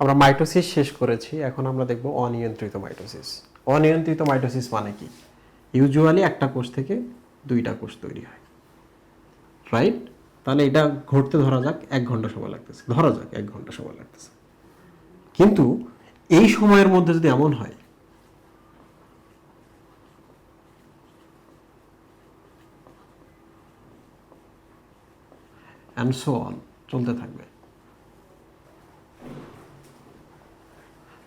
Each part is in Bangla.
আমরা মাইটোসিস শেষ করেছি, এখন আমরা দেখব অনিয়ন্ত্রিত মাইটোসিস অনিয়ন্ত্রিত মাইটোসিস মানে কি? ইউজুয়ালি একটা কোষ থেকে দুইটা কোষ তৈরি হয়। রাইট তাহলে এটা ঘটতে ধরা যাক, এক ঘণ্টা সময় লাগতেছে। ধরা যাক, এক ঘণ্টা সময় লাগতেছে। কিন্তু এই সময়ের মধ্যে যদি এমন হয় অ্যান্ড সো অন চলতে থাকবে।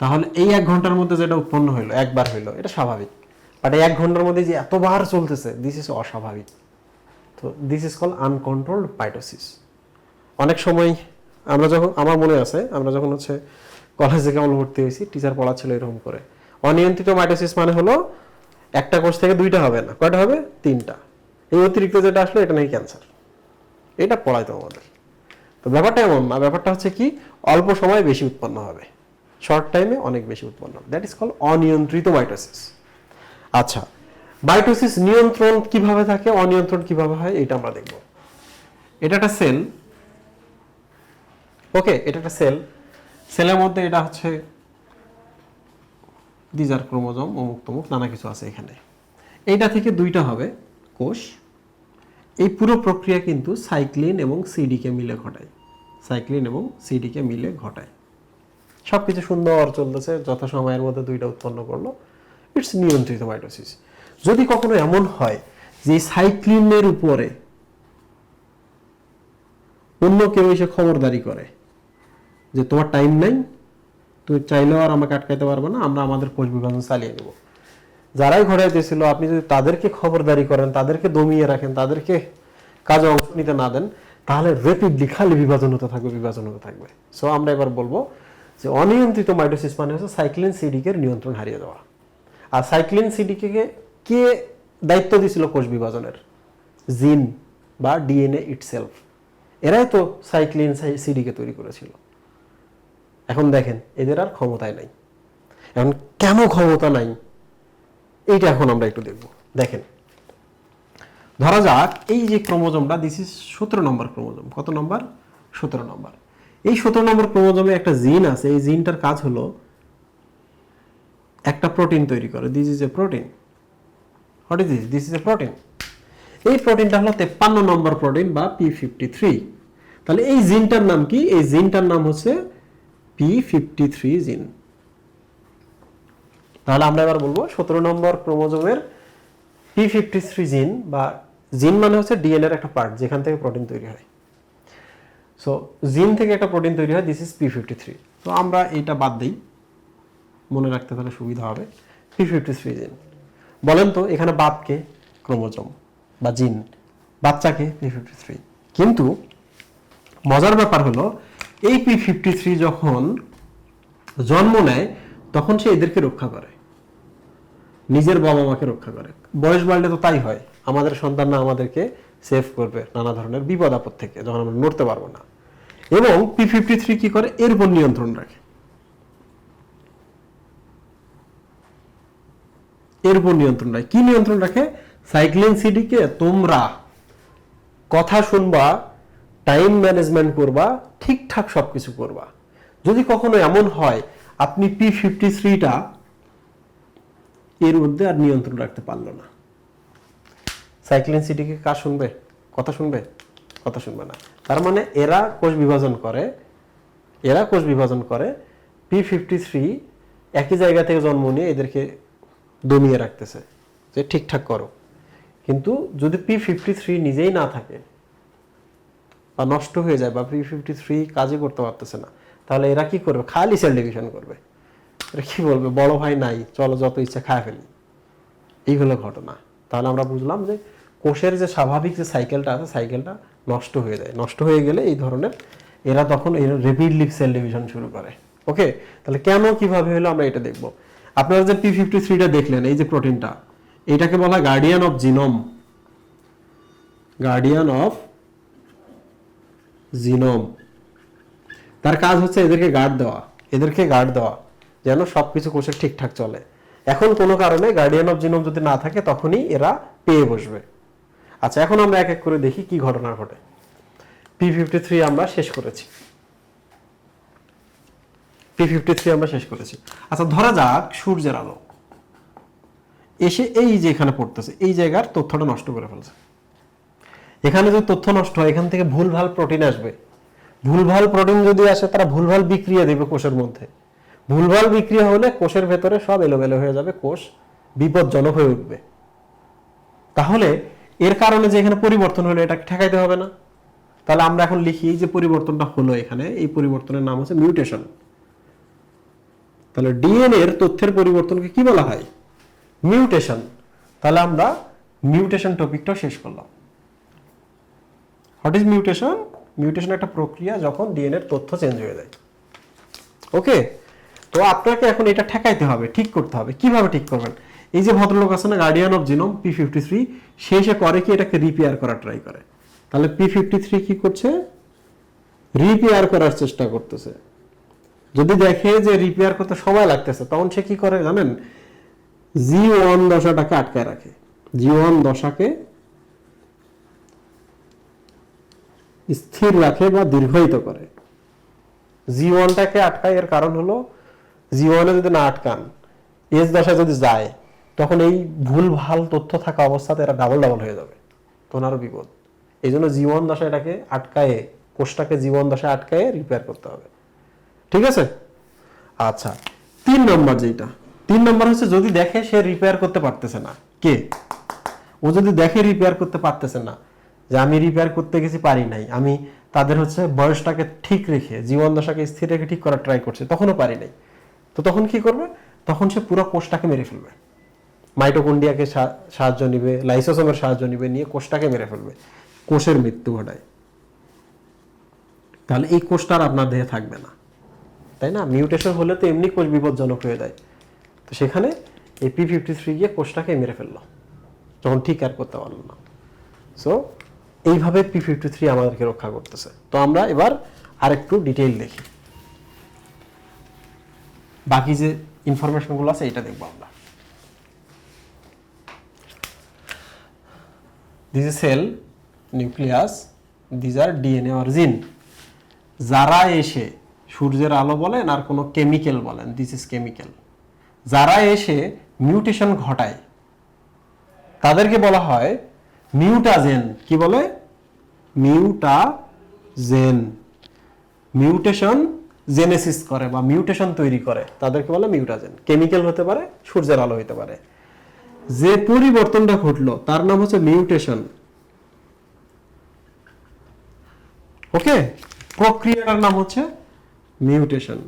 তাহলে এই এক ঘণ্টার মধ্যে যেটা উৎপন্ন হইল, একবার হইল, এটা স্বাভাবিক। বাট এই এক ঘণ্টার মধ্যে যে এতবার চলতেছে দিস ইজ অস্বাভাবিক। তো this is call uncontrolled mitosis অনেক সময় আমরা যখন, আমার মনে আছে, আমরা যখন হচ্ছে কলেজে কেমন ভর্তি হয়েছি টিচার পড়াচ্ছিল এরকম করে। অনিয়ন্ত্রিত মাইটোসিস মানে হলো একটা কোষ থেকে দুইটা হবে না, কয়টা হবে? তিনটা। এই অতিরিক্ত যেটা আসলো, এটা নাকি ক্যান্সার এটা পড়াইতো আমাদের। তো ব্যাপারটা এমন না, ব্যাপারটা হচ্ছে কি, অল্প সময়ে বেশি উৎপন্ন হবে। শর্ট টাইমে অনেক বেশি উৎপন্ন। দ্যাট ইজ কল অনিয়ন্ত্রিত মাইটোসিস। আচ্ছা মাইটোসিস নিয়ন্ত্রণ কীভাবে থাকে, অনিয়ন্ত্রণ কীভাবে হয় এটা আমরা দেখব। এটা একটা সেল। ওকে এটা একটা সেল। সেলের মধ্যে এটা হচ্ছে দিজার ক্রোমোজোম, অমুক তমুক, নানা কিছু আছে এখানে। এইটা থেকে দুইটা হবে, কোষ। এই পুরো প্রক্রিয়া কিন্তু সাইক্লিন এবং সিডিকে মিলে ঘটায়। সাইক্লিন এবং সিডিকে মিলে ঘটায়। সব কিছু সুন্দর চলতেছে যথা সময়ের মধ্যে দুইটা উৎপন্ন করল। ইটস নিয়ন্ত্রিত মাইটোসিস যদি কখনো এমন হয় যে সাইক্লিনের উপরে অন্য কেউ এসে খবরদারি করে যে তোমার টাইম নাই, তুমি চাইলেও আর আমাকে আটকাইতে পারবে না, আমরা আমাদের কোষ বিভাজন চালিয়ে নেব যারাই ঘটাইতেছিল আপনি যদি তাদেরকে খবরদারি করেন, তাদেরকে দমিয়ে রাখেন, তাদেরকে কাজে অংশ নিতে না দেন, তাহলে রেপিডলি খালি বিভাজন হতে থাকবে বিভাজন হতে থাকবে। সো আমরা এবার বলব যে অনিয়ন্ত্রিত মাইটোসিস মানে হচ্ছে সাইক্লিন সিডিকের নিয়ন্ত্রণ হারিয়ে যাওয়া আর সাইক্লিন সিডিকে কে দায়িত্ব দিছিল কোষ বিভাজনের? জিন বা ডিএনএ ইটসেলফ। এরাই তো সাইক্লিন সিডিকে তৈরি করেছিল। এখন দেখেন, এদের আর ক্ষমতায় নাই। এখন কেন ক্ষমতা নাই? এইটা এখন আমরা একটু দেখব। দেখেন, ধরা যাক, এই যে ক্রোমোজোমটা দিস ইজ সতেরো নম্বর ক্রোমোজোম। কত নম্বর? সতেরো নম্বর। এই সতেরো নম্বর ক্রোমোজোমে একটা জিন আছে, এই জিনটার কাজ হলো একটা প্রোটিন তৈরি করে। This is a protein what is this this is a protein এই প্রোটিনটা হলো তেপ্পান্ন নম্বর প্রোটিন বা পি ফিফটি থ্রি তাহলে এই জিনটার নাম কি? এই জিনটার নাম হচ্ছে পি ফিফটি থ্রি জিন। তাহলে আমরা এবার বলব সতেরো নম্বর ক্রোমোজোমের পি ফিফটি থ্রি জিন বা জিন মানে হচ্ছে ডিএনএর একটা পার্ট যেখান থেকে প্রোটিন তৈরি হয়। সো জিন থেকে একটা প্রোটিন তৈরি হয় this is P fifty three তো আমরা এইটা বাদ দিই। মনে রাখতে তাহলে সুবিধা হবে। পি ফিফটি থ্রি জিন বলেন তো, এখানে বাপকে ক্রোমোজম বা জিন বাচ্চাকে পি ফিফটি থ্রি কিন্তু মজার ব্যাপার হলো, এই পি ফিফটি থ্রি যখন জন্ম নেয়, তখন সে এদেরকে রক্ষা করে। নিজের বাবা মাকে রক্ষা করে। বয়স বাড়লে তো তাই হয়। আমাদের সন্তানরা আমাদেরকে সেভ করবে নানা ধরনের বিপদ আপদ থেকে, যখন আমরা নড়তে পারব না। এবং পি ফিফটি থ্রি কি করে? এর উপর নিয়ন্ত্রণ রাখে। এর উপর নিয়ন্ত্রণ রাখে। কি নিয়ন্ত্রণ রাখে? সাইক্লিন সিডিকে তোমরা কথা শুনবা, টাইম ম্যানেজমেন্ট করবা, ঠিকঠাক সবকিছু করবা। যদি কখনো এমন হয়, আপনি পি ফিফটি থ্রিটা এর মধ্যে আর নিয়ন্ত্রণ রাখতে পারল না। সাইক্লিন সিটিকে কার শুনবে? কথা শুনবে? কথা শুনবে না। তার মানে এরা কোষ বিভাজন করে, এরা কোষ বিভাজন করে পি ফিফটি থ্রি একই জায়গা থেকে জন্ম নিয়ে এদেরকে দমিয়ে রাখতেছে, যে ঠিকঠাক করো। কিন্তু যদি পি ফিফটি থ্রি নিজেই না থাকে বা নষ্ট হয়ে যায় বা পি ফিফটি থ্রি কাজই করতে পারতেছে না, তাহলে এরা কি করবে? খালি সেল ডিভিশন করবে। এরা কি বলবে? বড় ভাই নাই, চলো যত ইচ্ছা খায় ফেলি। এই হলো ঘটনা। তাহলে আমরা বুঝলাম যে কোষের যে স্বাভাবিক যে সাইকেলটা আছে সাইকেলটা নষ্ট হয়ে যায়। নষ্ট হয়ে গেলে এই ধরনের এরা তখন রেপিডলি সেল ডিভিশন শুরু করে। ওকে তাহলে কেন, কীভাবে হলো আমরা এটা দেখব। আপনারা যে পি ফিফটি থ্রিটা দেখলেন, এই যে প্রোটিনটা এটাকে বলা guardian of genome guardian of genome তার কাজ হচ্ছে এদেরকে গার্ড দেওয়া। এদেরকে গার্ড দেওয়া, যেন সবকিছু কোষে ঠিকঠাক চলে। এখন কোনো কারণে গার্ডিয়ান অফ জিনোম যদি না থাকে, তখনই এরা পেয়ে বসবে। আচ্ছা এখন আমরা এক এক করে দেখি কি ঘটনা ঘটে। পি ফিফটি থ্রি আমরা শেষ করেছি। পি ফিফটি থ্রি আমরা শেষ করেছি। আচ্ছা ধরা যাক সূর্যের আলো। এসে এই যে এখানে পড়তেছে, এই জায়গার তথ্যটা নষ্ট করে ফেলছে। এখানে যদি তথ্য নষ্ট হয়, এখান থেকে ভুলভাল প্রোটিন আসবে। ভুলভাল প্রোটিন যদি আসে, তারা ভুলভাল বিক্রিয়া দেবে কোষের মধ্যে। ভুলভাল বিক্রিয়া হলে কোষের ভেতরে সব এলোমেলো হয়ে যাবে, কোষ বিপজ্জনক হয়ে উঠবে। তাহলে এর কারণে যে এখানে পরিবর্তন হলো, এটাকে ঠেকাইতে হবে না। তাহলে আমরা এখন লিখি, এই যে পরিবর্তনটা হলো এখানে, এই পরিবর্তনের নাম হচ্ছে মিউটেশন। তাহলে ডিএনএ এর তথ্যের পরিবর্তনকে কি বলা হয়? মিউটেশন। তাহলে আমরা মিউটেশন টপিকটাও শেষ করলাম। What is mutation? মিউটেশন একটা প্রক্রিয়া যখন ডিএনএ এর তথ্য চেঞ্জ হয়ে যায়। ওকে? তো আপনাকে এখন এটা ঠেকাইতে হবে, ঠিক করতে হবে। কীভাবে ঠিক করবেন? এই যে ভদ্রলোক আছে না guardian of genome P fifty three সে এসে করে কি এটাকে রিপেয়ার করার ট্রাই করে? তাহলে পি ফিফটি থ্রি কি করছে? রিপেয়ার করার চেষ্টা করতেছে। যদি দেখে যে রিপেয়ার করতে সময় লাগতেছে, তখন সে কি করে জানেন? জি ওয়ান দশাটাকে আটকায় রাখে। জি ওয়ান দশাকে স্থির রাখে বা দীর্ঘায়িত করে। জি ওয়ানটাকে আটকায়, এর কারণ হলো জি ওয়ানে যদি না আটকান এস দশায় যদি যায় তখন এই ভুল ভালো তথ্য থাকা অবস্থাতে এরা ডাবল ডাবল হয়ে যাবে। আরও বিপদ। এই জন্য জীবন দশা এটাকে আটকায়ে, কোষটাকে জীবন দশায় আটকায়ে রিপেয়ার করতে হবে। ঠিক আছে? আচ্ছা তিন নম্বর যেটা তিন নম্বর হচ্ছে যদি দেখে সে রিপেয়ার করতে পারতেছে না, কে? ও যদি দেখে রিপেয়ার করতে পারতেছে না, যে আমি রিপেয়ার করতে গেছি, পারি নাই, আমি তাদের হচ্ছে বয়সটাকে ঠিক রেখে, জীবন দশাকে স্থির রেখে ঠিক করার ট্রাই করছে, তখনও পারি নাই। তো তখন কি করবে? তখন সে পুরো কোষটাকে মেরে ফেলবে। মাইটোকন্ডিয়াকে সাহায্য নিবে, লাইসোসোমের সাহায্য নিবে, নিয়ে কোষটাকে মেরে ফেলবে। কোষের মৃত্যু ঘটায়। তাহলে এই কোষটা আর আপনার দেহে থাকবে না। তাই না? মিউটেশন হলে তো এমনি কোষ বিপজ্জনক হয়ে যায়। তো সেখানে এই পি ফিফটি থ্রি গিয়ে কোষটাকে মেরে ফেলল। তখন ঠিক আর করতে পারল না। সো এইভাবে পি ফিফটি থ্রি আমাদেরকে রক্ষা করতেছে। তো আমরা এবার আরেকটু ডিটেইল দেখি। বাকি যে ইনফরমেশনগুলো আছে এটা দেখব আমরা। This is cell nucleus these are DNA or gene যারা এসে সূর্যের আলো বলেন আর কোনো কেমিক্যাল বলেন দিস ইজ কেমিক্যাল যারা এসে মিউটেশন ঘটায়, তাদেরকে বলা হয় মিউটাজেন কি বলে? মিউটাজেন মিউটেশন জেনেসিস করে বা মিউটেশন তৈরি করে, তাদেরকে বলে মিউটাজেন কেমিক্যাল হতে পারে, সূর্যের আলো হতে পারে। যে পরিবর্তনটা ঘটলো, তার নাম হচ্ছে মিউটেশন। ওকে? প্রক্রিয়াটার নাম হচ্ছে মিউটেশন।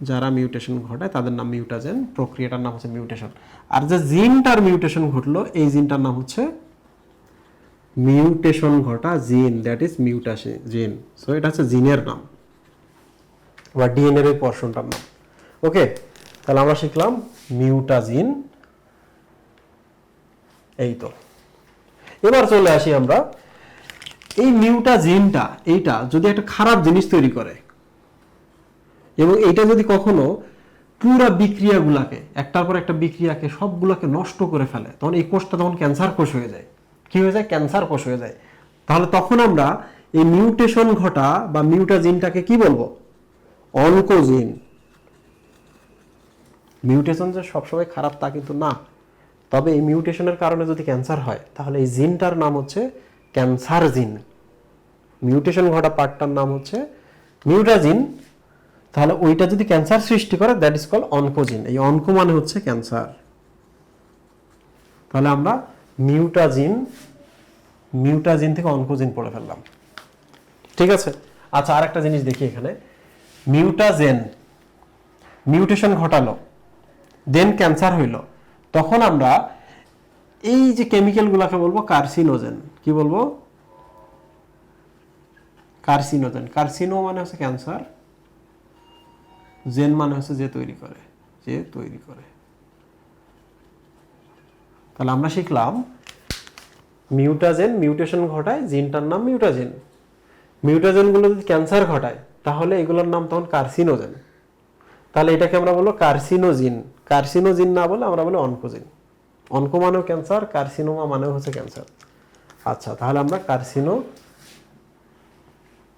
যারা মিউটেশন ঘটায়, তাদের নাম মিউটাজেন, প্রক্রিয়াটার নাম হচ্ছে মিউটেশন। আর যে জিনটার মিউটেশন ঘটলো, এই জিনটার নাম হচ্ছে মিউটেশন ঘটা জিন দ্যাট ইজ মিউটাশন জিন সো এটা হচ্ছে জিনের নাম। বা ডিএনএর এই পর্শনটার নাম ওকে তাহলে আমরা শিখলাম মিউটাজিন এই তো। এবার চলে আসি আমরা। এই মিউটাজিনটা এইটা যদি একটা খারাপ জিনিস তৈরি করে, এবং এটা যদি কখনো পুরা বিক্রিয়াগুলাকে, একটার পর একটা বিক্রিয়াকে সবগুলোকে নষ্ট করে ফেলে, তখন এই কোষটা তখন ক্যান্সার কোষ হয়ে যায়। কি হয়ে যায়? ক্যান্সার কোষ হয়ে যায়। তাহলে তখন আমরা এই মিউটেশন ঘটা বা মিউটাজিনটাকে কি বলব? অনকোজিন মিউটেশন যে সবসময় খারাপ তা কিন্তু না। তবে এই মিউটেশনের কারণে যদি ক্যান্সার হয়, তাহলে এই জিনটার নাম হচ্ছে ক্যান্সার জিন মিউটেশন ঘটা পার্টটার নাম হচ্ছে মিউটাজিন তাহলে ওইটা যদি ক্যান্সার সৃষ্টি করে দ্যাট ইজ কল অনকোজিন এই অনকো মানে হচ্ছে ক্যান্সার তাহলে আমরা মিউটাজিন মিউটাজিন থেকে অনকোজিন পড়ে ফেললাম। ঠিক আছে? আচ্ছা আরেকটা জিনিস দেখি এখানে। মিউটাজেন, মিউটেশন ঘটালো দেন ক্যান্সার হইল। তখন আমরা এই যে কেমিক্যালগুলোকে বলব কার্সিনোজেন কি বলব? কার্সিনোজেন কার্সিনো মানে হচ্ছে ক্যান্সার জেন মানে হচ্ছে যে তৈরি করে, যে তৈরি করে। তাহলে আমরা শিখলাম মিউটাজেন, মিউটেশন ঘটায়, জিনটার নাম মিউটাজেন। মিউটাজেনগুলো যদি ক্যান্সার ঘটায় তাহলে এগুলোর নাম তখন কার্সিনোজেন। তাহলে এটাকে আমরা বলব কার্সিনোজিন। কার্সিনোজিন না বলে আমরা বলি অনকোজিন। অনকো মানেও ক্যান্সার, কার্সিনোমা মানেও হচ্ছে ক্যান্সার। আচ্ছা তাহলে আমরা কার্সিনো,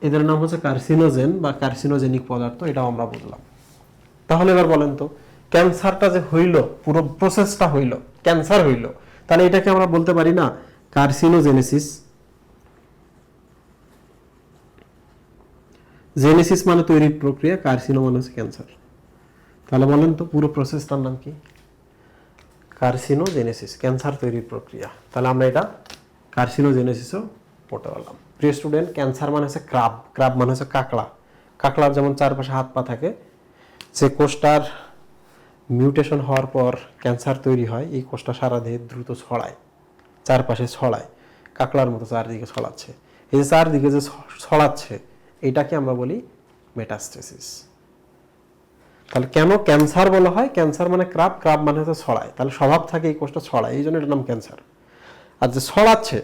এদের নাম হচ্ছে কার্সিনোজেন বা কার্সিনোজেনিক পদার্থ, এটাও আমরা বুঝলাম। তাহলে এবার বলেন তো, ক্যান্সারটা যে হইল, পুরো প্রসেসটা হইল, ক্যান্সার হইল, তাহলে এটাকে আমরা বলতে পারি না কার্সিনোজেনেসিস। জেনেসিস মানে তৈরির প্রক্রিয়া কার্সিনো মানে হচ্ছে ক্যান্সার তাহলে বলেন তো পুরো প্রসেসটার নাম কি? কার্সিনোজেনেসিস ক্যান্সার তৈরির প্রক্রিয়া। তাহলে আমরা এটা কার্সিনোজেনেসিসও পড়তে পারলাম। প্রিয় স্টুডেন্ট ক্যান্সার মানে হচ্ছে ক্রাব ক্রাব মানে হচ্ছে কাঁকড়া। কাকড়ার যেমন চারপাশে হাত পা থাকে, যে কোষটার মিউটেশন হওয়ার পর ক্যান্সার তৈরি হয়, এই কোষটা সারা দেহে দ্রুত ছড়ায়, চারপাশে ছড়ায়, কাকড়ার মতো চারদিকে ছড়াচ্ছে। এই যে চারদিকে যে ছড়াচ্ছে এটাকে আমরা বলি মেটাস্টেসিস তাহলে কেন ক্যান্সার বলা হয়? ক্যান্সার মানে ক্রাব ক্রাব মানে হচ্ছে ছড়ায়। তাহলে স্বভাব থাকে এই কোষটা ছড়ায়, এই জন্য এটার নাম ক্যান্সার আর যে ছড়াচ্ছে,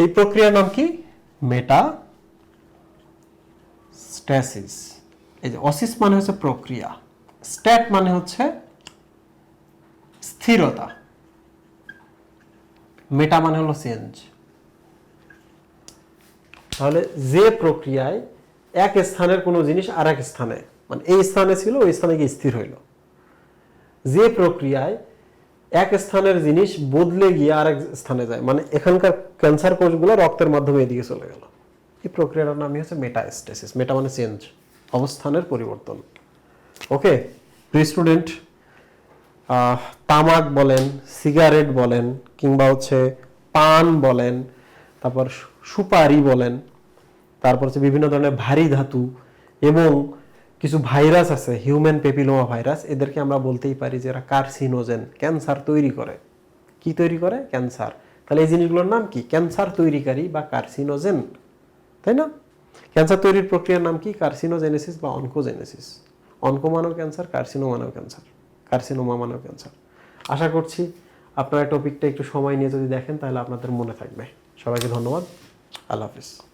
এই প্রক্রিয়ার নাম কি? মেটা স্ট্যাসিস এই যে অসিস মানে হচ্ছে প্রক্রিয়া। স্ট্যাট মানে হচ্ছে স্থিরতা। মেটা মানে হলো চেঞ্জ তাহলে যে প্রক্রিয়ায় এক স্থানের কোনো জিনিস আর এক স্থানে মানে এই স্থানে ছিল, ওই স্থানে গিয়ে স্থির হইল। যে প্রক্রিয়ায় এক স্থানের জিনিস বদলে গিয়ে আরেক স্থানে যায় মানে এখানকার ক্যান্সার কোষগুলো রক্তের মাধ্যমে এদিকে চলে গেল। এই প্রক্রিয়াটার নামই হচ্ছে মেটাস্টেসিস মেটা মানে চেঞ্জ অবস্থানের পরিবর্তন। ওকে প্রি স্টুডেন্ট তামাক বলেন সিগারেট বলেন, কিংবা হচ্ছে পান বলেন, তারপর সুপারি বলেন তারপর হচ্ছে বিভিন্ন ধরনের ভারী ধাতু এবং কিছু ভাইরাস আছে হিউম্যান পেপিলোমা ভাইরাস এদেরকে আমরা বলতেই পারি যে এরা কার্সিনোজেন, ক্যান্সার তৈরি করে। কি তৈরি করে? ক্যান্সার। তাহলে এই জিনিসগুলোর নাম কি? ক্যান্সার তৈরিকারী বা কার্সিনোজেন। তাই না? ক্যান্সার তৈরির প্রক্রিয়ার নাম কি? কার্সিনোজেনেসিস বা অনকোজেনেসিস। অনকো মানব ক্যান্সার, কার্সিনো মানব ক্যান্সার। কার্সিনোমা মানব ক্যান্সার। আশা করছি আপনারা টপিকটা একটু সময় নিয়ে যদি দেখেন, তাহলে আপনাদের মনে থাকবে। সবাইকে ধন্যবাদ। আল্লাহ হাফিজ।